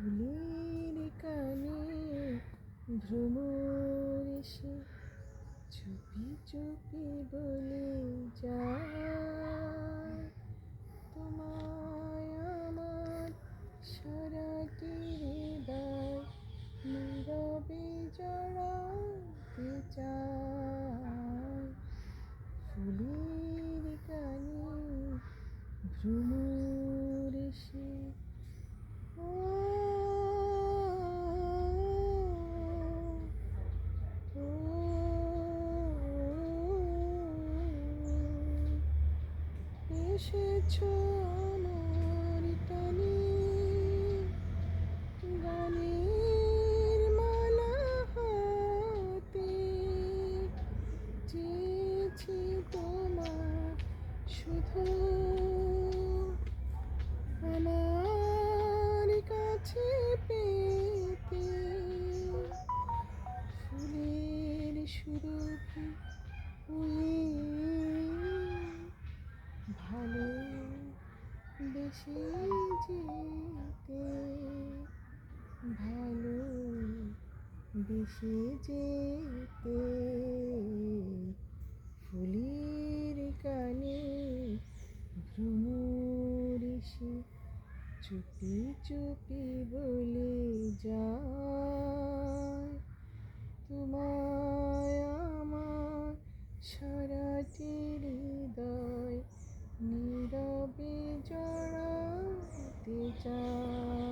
ফুলের কানে ভ্রমর এসে চুপি চুপি বলে যায়, তোমায় আমার সারাটি হৃদয় নীরবে জড়াতে চায়। ফুলের কানে ভ্রমর এসেছ টানে। গানের মালা হাতে চেয়েছি তোমার শুধু ভালো বেশি যেতে ভালো বেশি যেতে। ফুলের কানে ভ্রমর এসে চুপি চুপি বলে Jesus.